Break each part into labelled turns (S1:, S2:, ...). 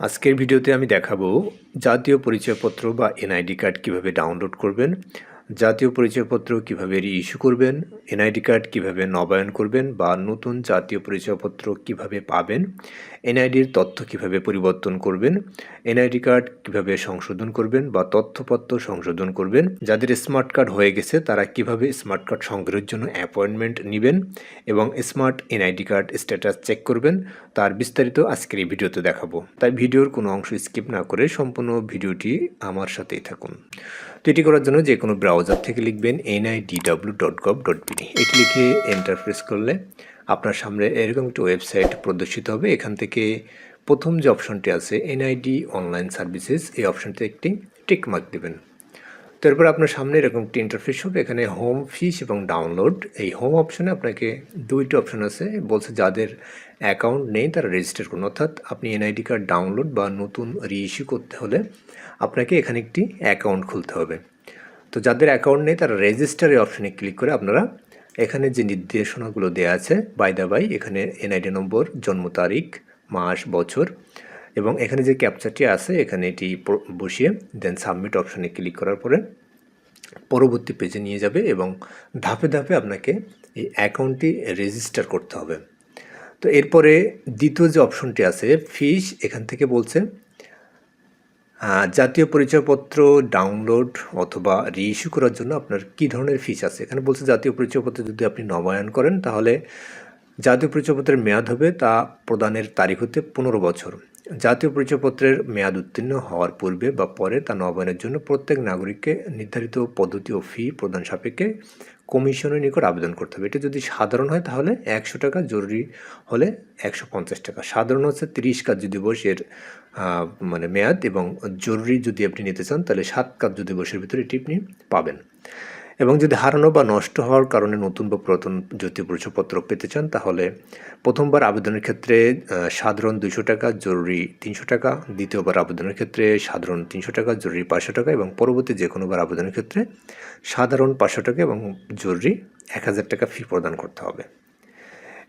S1: আজকের ভিডিওতে আমি দেখাবো জাতীয় পরিচয়পত্র বা এনআইডি কার্ড কীভাবে ডাউনলোড করবেন। জাতীয় পরিচয়পত্র কীভাবে রিইস্যু করবেন এনআইডি কার্ড কীভাবে নবায়ন করবেন বা নতুন জাতীয় পরিচয়পত্র কীভাবে পাবেন এনআইডির তথ্য কীভাবে পরিবর্তন করবেন এনআইডি কার্ড কীভাবে সংশোধন করবেন বা তথ্যপত্র সংশোধন করবেন, যাদের স্মার্ট কার্ড হয়ে গেছে তারা কীভাবে স্মার্ট কার্ড সংগ্রহের জন্য অ্যাপয়েন্টমেন্ট নেবেন এবং smart NID card status check করবেন, তার বিস্তারিত আজকের এই ভিডিওতে দেখাবো। তাই ভিডিওর কোনো অংশ স্কিপ না করে সম্পূর্ণ ভিডিওটি আমার সাথেই থাকুন। তো এটি করার জন্য যে কোনো ব্রাউজার থেকে লিখবেন NIDW dot gov dot BD এটি লিখে এন্টার প্রেস করলে আপনার সামনে এরকম একটি ওয়েবসাইট প্রদর্শিত হবে। এখান থেকে প্রথম যে অপশনটি আছে এনআইডি অনলাইন সার্ভিসেস এই অপশনটি একটি টিক মার্ক দেবেন। তো এরপর আপনার সামনে এরকম একটি ইন্টারফেস হবে, এখানে হোম ফিস এবং ডাউনলোড এই হোম অপশনে আপনাকে দুইটি অপশন আছে, বলছে যাদের অ্যাকাউন্ট নেই তারা রেজিস্টার করুন। অর্থাৎ আপনি এনআইডি কার্ড ডাউনলোড বা নতুন রিইস্যু করতে হলে আপনাকে এখানে একটি অ্যাকাউন্ট খুলতে হবে। তো যাদের অ্যাকাউন্ট নেই তারা রেজিস্টারের অপশনে ক্লিক করে আপনারা এখানে যে নির্দেশনাগুলো দেওয়া আছে বাই দা বাই এখানে এনআইডি নম্বর, জন্ম তারিখ, মাস, বছর এবং এখানে যে ক্যাপচারটি আছে এখানে এটি বসিয়ে দেন সাবমিট অপশনে ক্লিক করার পরে পরবর্তী পেজে নিয়ে যাবে এবং ধাপে ধাপে আপনাকে এই অ্যাকাউন্টটি রেজিস্টার করতে হবে। তো এরপরে দ্বিতীয় যে অপশনটি আছে ফিস এখান থেকে বলছে জাতীয় পরিচয়পত্র ডাউনলোড অথবা রিইস্যু করার জন্য আপনার কী ধরনের ফিস আছে? এখানে বলছে জাতীয় পরিচয়পত্র যদি আপনি নবায়ন করেন, তাহলে জাতীয় পরিচয়পত্রের মেয়াদ হবে তা প্রদানের তারিখ হতে পনেরো বছর। জাতীয় পরিচয়পত্রের মেয়াদ উত্তীর্ণ হওয়ার পূর্বে বা পরে তা নবায়নের জন্য প্রত্যেক নাগরিককে নির্ধারিত পদ্ধতি ও ফি প্রদান সাপেক্ষে কমিশনের নিকট আবেদন করতে হবে। এটা যদি সাধারণ হয় তাহলে একশো টাকা, জরুরি হলে একশো পঞ্চাশ টাকা। সাধারণ হচ্ছে তিরিশ কার্য দিবসের মানে মেয়াদ এবং জরুরি যদি আপনি নিতে চান তাহলে সাত কার্য দিবসের ভিতরে এটি আপনি পাবেন। এবং যদি হারানো বা নষ্ট হওয়ার কারণে নতুন বা পুরাতন জাতীয় পরিচয়পত্র পেতে চান, তাহলে প্রথমবার আবেদনের ক্ষেত্রে সাধারণ দুইশো টাকা, জরুরি তিনশো টাকা, দ্বিতীয়বার আবেদনের ক্ষেত্রে সাধারণ তিনশো টাকা, জরুরি পাঁচশো টাকা এবং পরবর্তী যে কোনোবার আবেদনের ক্ষেত্রে সাধারণ পাঁচশো টাকা এবং জরুরি এক হাজার টাকা ফি প্রদান করতে হবে।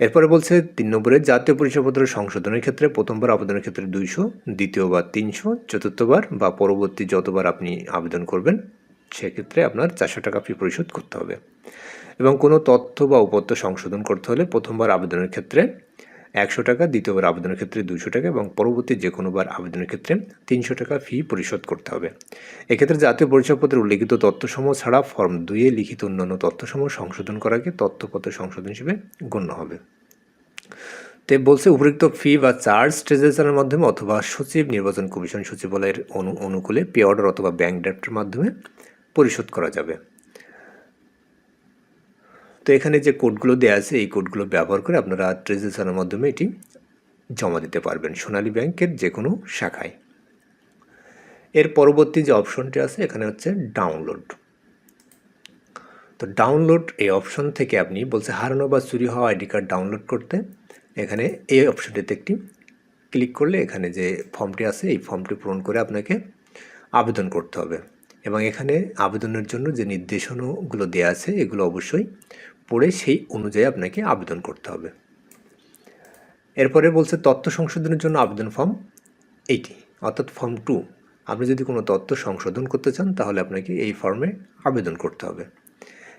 S1: এরপরে বলছে, তিন নম্বরে জাতীয় পরিচয়পত্র সংশোধনের ক্ষেত্রে প্রথমবার আবেদনের ক্ষেত্রে দুইশো, দ্বিতীয়বার তিনশো, চতুর্থবার বা পরবর্তী যতবার আপনি আবেদন করবেন সেক্ষেত্রে আপনার চারশো টাকা ফি পরিশোধ করতে হবে। এবং কোনো তথ্য বা উপত্য সংশোধন করতে হলে প্রথমবার আবেদনের ক্ষেত্রে একশো টাকা, দ্বিতীয়বার আবেদনের ক্ষেত্রে দুশো টাকা এবং পরবর্তী যে কোনোবার আবেদনের ক্ষেত্রে তিনশো টাকা ফি পরিশোধ করতে হবে। এক্ষেত্রে জাতীয় পরিচয়পত্রে উল্লিখিত তথ্যসমূহ ছাড়া ফর্ম দুইয়ে লিখিত অন্যান্য তথ্যসমূহ সংশোধন করাকে তথ্যপত্র সংশোধন হিসেবে গণ্য হবে। তে বলছে উপযুক্ত ফি বা চার্জ ট্রেজারের মাধ্যমে অথবা সচিব নির্বাচন কমিশন সচিবালয়ের অনু, অনুকূলে পে অর্ডার অথবা ব্যাংক ড্রাফটের মাধ্যমে পরিশোধ করা যাবে। তো এখানে যে কোডগুলো দেওয়া আছে, এই কোডগুলো ব্যবহার করে আপনারা ট্রেজারের মাধ্যমে এটি জমা দিতে পারবেন সোনালী ব্যাংকের যে কোনো শাখায়। এর পরবর্তী যে অপশনটি আছে, এখানে হচ্ছে ডাউনলোড। তো ডাউনলোড এই অপশন থেকে আপনি বলছে হারানো বা চুরি হওয়া আইডি কার্ড ডাউনলোড করতে, এখানে এই অপশনটিতে একটি ক্লিক করলে এখানে যে ফর্মটি আছে, এই ফর্মটি পূরণ করে আপনাকে আবেদন করতে হবে। এবং এখানে আবেদনের জন্য যে নির্দেশনাগুলো দেওয়া আছে, এগুলো অবশ্যই পড়ে সেই অনুযায়ী আপনাকে আবেদন করতে হবে। এরপরে বলছে তথ্য সংশোধনের জন্য আবেদন ফর্ম এইটি, অর্থাৎ ফর্ম টু। আপনি যদি কোনো তথ্য সংশোধন করতে চান, তাহলে আপনাকে এই ফর্মে আবেদন করতে হবে।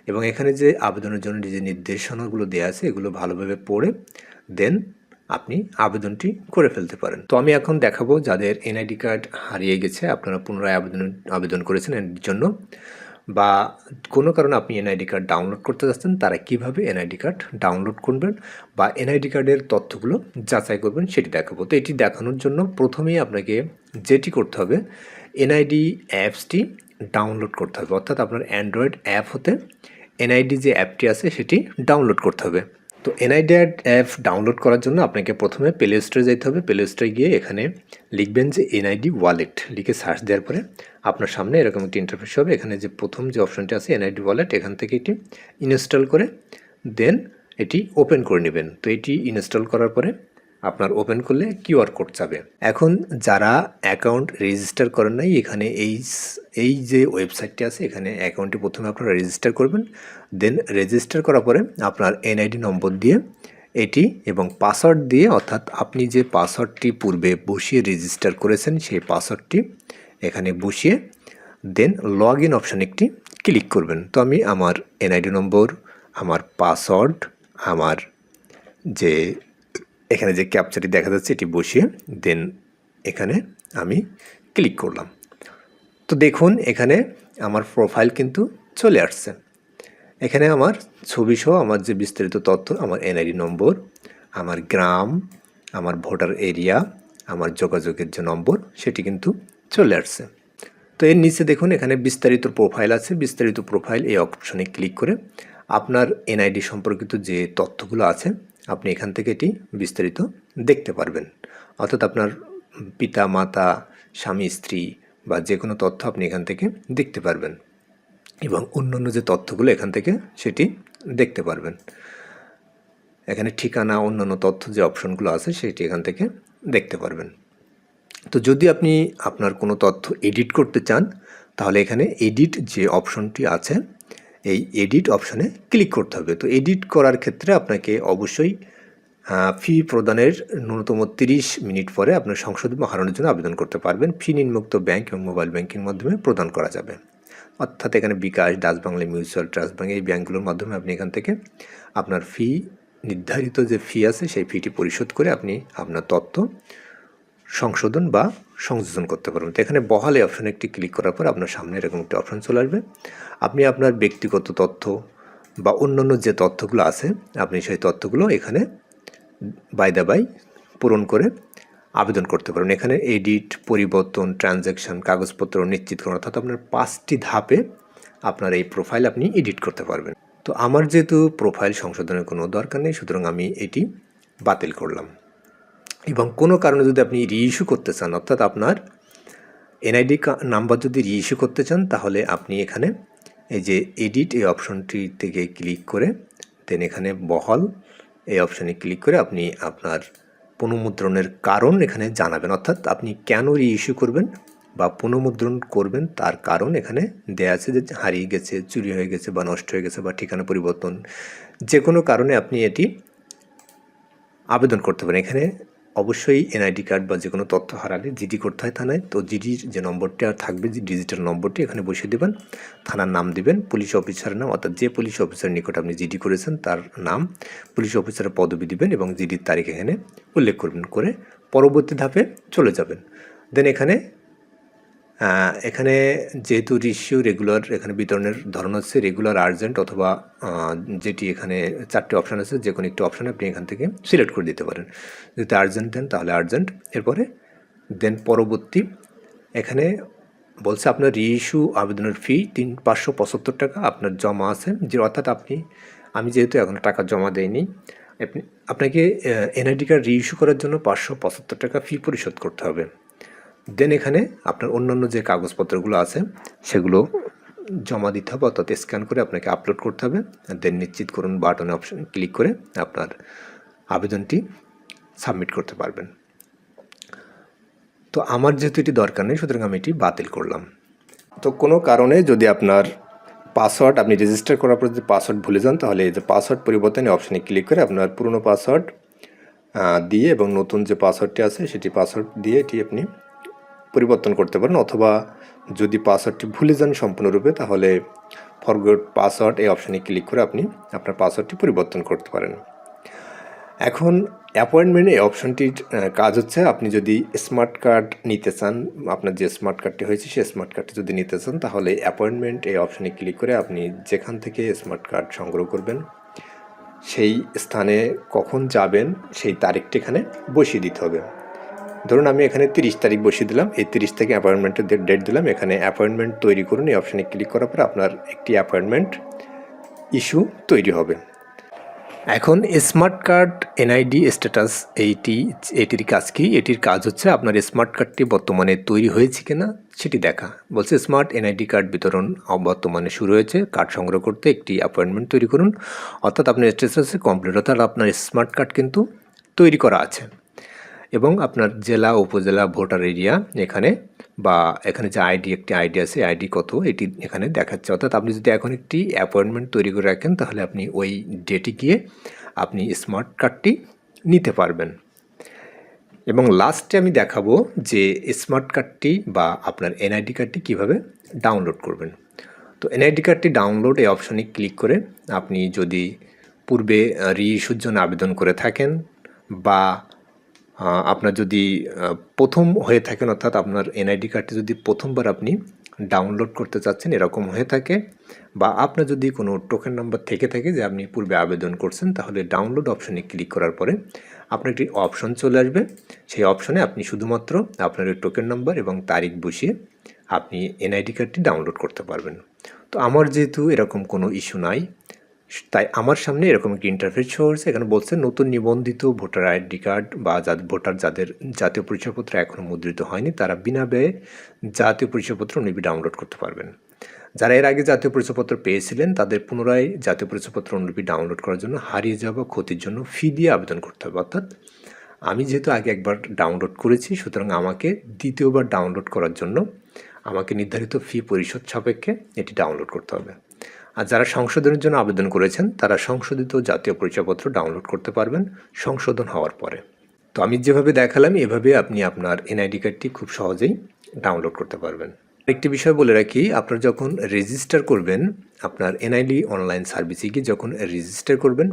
S1: এবং এখানে যে আবেদনের জন্য যে নির্দেশনাগুলো দেওয়া আছে, এগুলো ভালোভাবে পড়ে, দেন আপনি আবেদনটি করে ফেলতে পারেন। তো আমি এখন দেখাবো যাদের এনআইডি কার্ড হারিয়ে গেছে, আপনারা পুনরায় আবেদন আবেদন করেছেন এর জন্য বা কোনো কারণে আপনি এনআইডি কার্ড ডাউনলোড করতে যাচ্ছেন, তারা কীভাবে এনআইডি কার্ড ডাউনলোড করবেন বা এনআইডি কার্ডের তথ্যগুলো যাচাই করবেন সেটি দেখাবো। তো এটি দেখানোর জন্য প্রথমেই আপনাকে যেটি করতে হবে, এনআইডি অ্যাপসটি ডাউনলোড করতে হবে। অর্থাৎ আপনার অ্যান্ড্রয়েড অ্যাপ হতে এনআইডি যে অ্যাপটি আছে সেটি ডাউনলোড করতে হবে। তো এনআইডি অ্যাপ ডাউনলোড করার জন্য আপনাকে প্রথমে প্লে স্টোরে যেতে হবে। প্লে স্টোরে গিয়ে এখানে লিখবেন যে এনআইডি ওয়ালেট লিখে সার্চ দেওয়ার পরে আপনার সামনে এরকম একটি ইন্টারফেস হবে। এখানে যে প্রথম যে অপশনটি আছে এনআইডি ওয়ালেট এখান থেকে এটি ইনস্টল করে দেন এটি ওপেন করে নেবেন। তো এটি ইনস্টল করার পরে আপনার ওপেন করলে কিউআর কোড যাবে। এখন যারা অ্যাকাউন্ট রেজিস্টার করেন নাই, এখানে এই এই যে ওয়েবসাইটটি আছে, এখানে অ্যাকাউন্টটি প্রথমে আপনারা রেজিস্টার করবেন। দেন রেজিস্টার করার পরে আপনার এনআইডি নম্বর দিয়ে এটি এবং পাসওয়ার্ড দিয়ে, অর্থাৎ আপনি যে পাসওয়ার্ডটি পূর্বে বসিয়ে রেজিস্টার করেছেন, সেই পাসওয়ার্ডটি এখানে বসিয়ে দেন লগ ইন অপশান একটি ক্লিক করবেন। তো আমি আমার এনআইডি নম্বর, আমার পাসওয়ার্ড আমার যে এখানে যে ক্যাপচারটি দেখা যাচ্ছে, এটি বসিয়ে দেন এখানে আমি ক্লিক করলাম। তো দেখুন, এখানে আমার প্রোফাইল কিন্তু চলে আসছে। এখানে আমার ছবি সহ আমার যে বিস্তারিত তথ্য, আমার এনআইডি নম্বর, আমার গ্রাম, আমার ভোটার এরিয়া আমার যোগাযোগের যে নম্বর, সেটি কিন্তু চলে আসছে। তো এর নিচে দেখুন, এখানে বিস্তারিত প্রোফাইল আছে। বিস্তারিত প্রোফাইল এই অপশনে ক্লিক করে আপনার এনআইডি সম্পর্কিত যে তথ্যগুলো আছে আপনি এখান থেকে এটি বিস্তারিত দেখতে পারবেন। অর্থাৎ আপনার পিতা, মাতা, স্বামী, স্ত্রী বা যে কোনো তথ্য আপনি এখান থেকে দেখতে পারবেন এবং অন্যান্য যে তথ্যগুলো এখান থেকে সেটি দেখতে পারবেন। এখানে ঠিকানা, অন্যান্য তথ্য যে অপশনগুলো আছে সেটি এখান থেকে দেখতে পারবেন। তো যদি আপনি আপনার কোনো তথ্য এডিট করতে চান, তাহলে এখানে এডিট যে অপশনটি আছে এই এডিট অপশনে ক্লিক করতে হবে। তো এডিট করার ক্ষেত্রে আপনাকে অবশ্যই ফি প্রদানের ন্যূনতম তিরিশ মিনিট পরে আপনার সংশোধন হারানোর জন্য আবেদন করতে পারবেন। ফি নিম্মুক্ত ব্যাংক এবং মোবাইল ব্যাংকিং মাধ্যমে প্রদান করা যাবে। অর্থাৎ এখানে Bikash, Dutch Bangla mutual trust bank এই ব্যাংকগুলোর মাধ্যমে আপনি এখান থেকে আপনার ফি নির্ধারিত যে ফি আছে, সেই ফিটি পরিশোধ করে আপনি আপনার তথ্য সংশোধন বা সংযোজন করতে পারবেন। তো এখানে বহাল অপশনে একটি ক্লিক করার পর আপনার সামনে এরকম একটি অপশন চলে আসবে। আপনি আপনার ব্যক্তিগত তথ্য বা অন্যান্য যে তথ্যগুলো আছে, আপনি সেই তথ্যগুলো এখানে বাই দা বাই পূরণ করে আবেদন করতে পারবেন। এখানে এডিট পরিবর্তন ট্রানজ্যাকশন কাগজপত্র নিশ্চিত নিশ্চিতকরণ অর্থাৎ আপনার পাঁচটি ধাপে আপনার এই প্রোফাইল আপনি এডিট করতে পারবেন। তো আমার যেহেতু প্রোফাইল সংশোধনের কোনো দরকার নেই, সুতরাং আমি এটি বাতিল করলাম। এবং কোনো কারণে যদি আপনি রিইস্যু করতে চান, অর্থাৎ আপনার এনআইডি নাম্বার যদি রিইস্যু করতে চান, তাহলে আপনি এখানে এই যে এডিট এই অপশনটি থেকে ক্লিক করে দেন এখানে বহল এই অপশানে ক্লিক করে আপনি আপনার পুনঃমুদ্রণের কারণ এখানে জানাবেন। অর্থাৎ আপনি কেন রিইস্যু করবেন বা পুনঃমুদ্রণ করবেন তার কারণ এখানে দেয়া আছে যে হারিয়ে গেছে, চুরি হয়ে গেছে বা নষ্ট হয়ে গেছে বা ঠিকানা পরিবর্তন, যে কোনো কারণে আপনি এটি আবেদন করতে পারেন। এখানে অবশ্যই এনআইডি কার্ড বা যে কোনো তথ্য হারালে জিডি করতে হয় থানায়। তো জিডির যে নম্বরটি আর থাকবে, যে ডিজিটাল নম্বরটি এখানে বসিয়ে দেবেন, থানার নাম দিবেন, পুলিশ অফিসারের নাম, অর্থাৎ যে পুলিশ অফিসারের নিকট আপনি জিডি করেছেন তার নাম পুলিশ অফিসারের পদবি দিবেন এবং জিডির তারিখ এখানে উল্লেখ করবেন করে পরবর্তী ধাপে চলে যাবেন। দেন এখানে এখানে যেহেতু রিসিউ রেগুলার, এখানে বিতরণের ধরন হচ্ছে রেগুলার, আর্জেন্ট অথবা যেটি এখানে চারটি অপশান আছে যে কোনো একটি অপশান আপনি এখান থেকে সিলেক্ট করে দিতে পারেন। যদি আর্জেন্ট দেন, তাহলে আর্জেন্ট। এরপরে, দেন পরবর্তী, এখানে বলছে আপনার রিইস্যু আবেদনের ফি তিন, পাঁচশো পঁচাত্তর টাকা, আপনার জমা আছে, যে অর্থাৎ আপনি, আমি যেহেতু এখন টাকা জমা দেয়নি আপনি, আপনাকে এনআইডি কার্ড রিইস্যু করার জন্য পাঁচশো পঁচাত্তর টাকা ফি পরিশোধ করতে হবে। দেন এখানে আপনার অন্যান্য যে কাগজপত্রগুলো আছে, সেগুলো জমা দিতে হবে, অর্থাৎ স্ক্যান করে আপনাকে আপলোড করতে হবে। দেন নিশ্চিত করুন বাটনে অপশন ক্লিক করে আপনার আবেদনটি সাবমিট করতে পারবেন। তো আমার যেহেতু এটি দরকার নেই, সুতরাং আমি এটি বাতিল করলাম। তো কোনো কারণে যদি আপনার পাসওয়ার্ড আপনি রেজিস্টার করার পর যদি পাসওয়ার্ড ভুলে যান, তাহলে এই যে পাসওয়ার্ড পরিবর্তনে অপশানে ক্লিক করে আপনার পুরনো পাসওয়ার্ড দিয়ে এবং নতুন যে পাসওয়ার্ডটি আছে, সেটি পাসওয়ার্ড দিয়ে এটি আপনি পরিবর্তন করতে পারেন অথবা যদি পাসওয়ার্ডটি ভুলে যান সম্পূর্ণরূপে, তাহলে ফরগেট পাসওয়ার্ড এই অপশানে ক্লিক করে আপনি আপনার পাসওয়ার্ডটি পরিবর্তন করতে পারেন। এখন অ্যাপয়েন্টমেন্ট এই অপশনটির কাজ হচ্ছে আপনি যদি স্মার্ট কার্ড নিতে চান, আপনার যে স্মার্ট কার্ডটি হয়েছে সেই স্মার্ট কার্ডটি যদি নিতে চান, তাহলে অ্যাপয়েন্টমেন্ট এই অপশানে ক্লিক করে আপনি যেখান থেকে স্মার্ট কার্ড সংগ্রহ করবেন, সেই স্থানে কখন যাবেন, সেই তারিখটি এখানে বসিয়ে দিতে হবে। ধরুন আমি এখানে তিরিশ তারিখ বসিয়ে দিলাম, এই তিরিশ থেকে অ্যাপয়েন্টমেন্টের ডেট দিলাম, এখানে অ্যাপয়েন্টমেন্ট তৈরি করুন, এই অপশানে ক্লিক করার পর আপনার একটি অ্যাপয়েন্টমেন্ট ইস্যু তৈরি হবে। এখন স্মার্ট কার্ড এনআইডি স্ট্যাটাস এইটি, এটির কাজ কি? এটির কাজ হচ্ছে আপনার স্মার্ট কার্ডটি বর্তমানে তৈরি হয়েছে কিনা সেটি দেখা। বলছে স্মার্ট এনআইডি কার্ড বিতরণ বর্তমানে শুরু হয়েছে কার্ড সংগ্রহ করতে একটি অ্যাপয়েন্টমেন্ট তৈরি করুন। অর্থাৎ আপনার স্ট্যাটাসে কমপ্লিট অর্থাৎ আপনার স্মার্ট কার্ড কিন্তু তৈরি করা আছে। এবং আপনার জেলা, উপজেলা ভোটার এরিয়া এখানে বা এখানে যে আইডি, একটি আইডি আছে, আইডি কত, এটি এখানে দেখাচ্ছে। অর্থাৎ আপনি যদি এখন একটি অ্যাপয়েন্টমেন্ট তৈরি করে রাখেন, তাহলে আপনি ওই ডেটে গিয়ে আপনি স্মার্ট কার্ডটি নিতে পারবেন। এবং লাস্টে আমি দেখাবো যে স্মার্ট কার্ডটি বা আপনার এনআইডি কার্ডটি কীভাবে ডাউনলোড করবেন। তো এনআইডি কার্ডটি ডাউনলোড এই অপশনে ক্লিক করে আপনি যদি পূর্বে রিইস্যুর জন্য আবেদন করে থাকেন বা আপনার যদি প্রথম হয়ে থাকেন, অর্থাৎ আপনার এনআইডি কার্ডটি যদি প্রথমবার আপনি ডাউনলোড করতে চাচ্ছেন, এরকম হয়ে থাকে বা আপনার যদি কোনো টোকেন নাম্বার থেকে থাকে যে আপনি পূর্বে আবেদন করছেন, তাহলে ডাউনলোড অপশনে ক্লিক করার পরে আপনার একটি অপশন চলে আসবে। সেই অপশনে আপনি শুধুমাত্র আপনার টোকেন নাম্বার এবং তারিখ বসিয়ে আপনি এনআইডি কার্ডটি ডাউনলোড করতে পারবেন। তো আমার যেহেতু এরকম কোনো ইস্যু নাই তাই আমার সামনে এরকম একটি ইন্টারফেস শো হচ্ছে এখানে বলছে নতুন নিবন্ধিত ভোটার আইডি কার্ড বা যাদের ভোটার যাদের জাতীয় পরিচয়পত্র এখনও মুদ্রিত হয়নি। তারা বিনা ব্যয়ে জাতীয় পরিচয়পত্র নিবি ডাউনলোড করতে পারবেন। যারা এর আগে জাতীয় পরিচয়পত্র পেয়েছিলেন, তাদের পুনরায় জাতীয় পরিচয়পত্র অনুলিপি ডাউনলোড করার জন্য হারিয়ে যাওয়া ক্ষতির জন্য ফি দিয়ে আবেদন করতে হবে। অর্থাৎ আমি যেহেতু আগে একবার ডাউনলোড করেছি, সুতরাং আমাকে দ্বিতীয়বার ডাউনলোড করার জন্য আমাকে নির্ধারিত ফি পরিশোধ সাপেক্ষে এটি ডাউনলোড করতে হবে। আর যারা সংশোধনের জন্য আবেদন করেছেন, তারা সংশোধিত জাতীয় পরিচয়পত্র ডাউনলোড করতে পারবেন সংশোধন হওয়ার পরে। তো আমি যেভাবে দেখালাম, এভাবে আপনি আপনার এনআইডি কার্ডটি খুব সহজেই ডাউনলোড করতে পারবেন। একটি বিষয় বলে রাখি, আপনার যখন রেজিস্টার করবেন, আপনার এনআইডি অনলাইন সার্ভিসে গিয়ে যখন রেজিস্টার করবেন,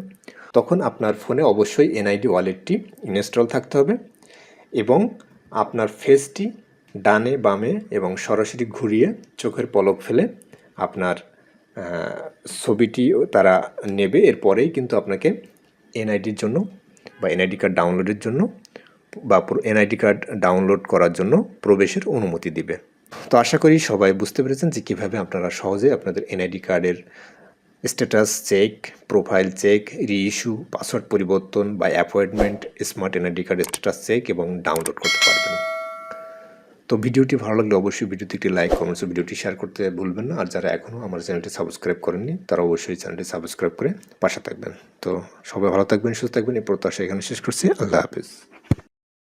S1: তখন আপনার ফোনে অবশ্যই এনআইডি ওয়ালেটটি ইনস্টল থাকতে হবে এবং আপনার ফেসটি ডানে বামে এবং সরাসরি ঘুরিয়ে চোখের পলক ফেলে আপনার আহ, ছবিটিও তারা নেবে। এরপরেই কিন্তু আপনাকে এনআইডির জন্য বা এনআইডি কার্ড ডাউনলোডের জন্য বা এনআইডি কার্ড ডাউনলোড করার জন্য প্রবেশের অনুমতি দিবে। তো আশা করি সবাই বুঝতে পেরেছেন যে কীভাবে আপনারা সহজে আপনাদের এনআইডি কার্ডের status check profile check reissue password পরিবর্তন বা appointment smart NID card status check এবং ডাউনলোড করতে পারবেন। তো ভিডিওটি ভালো লাগলে অবশ্যই ভিডিওতে একটি লাইক কমেন্টস ভিডিওটি শেয়ার করতে ভুলবেন না। আর যারা এখনও আমার চ্যানেলটি সাবস্ক্রাইব করেননি, তারা অবশ্যই চ্যানেলটি সাবস্ক্রাইব করে পাশে থাকবেন। তো সবাই ভালো থাকবেন, সুস্থ থাকবেন। এই প্রত্যাশা এখানে শেষ করছি। আল্লাহ হাফিজ।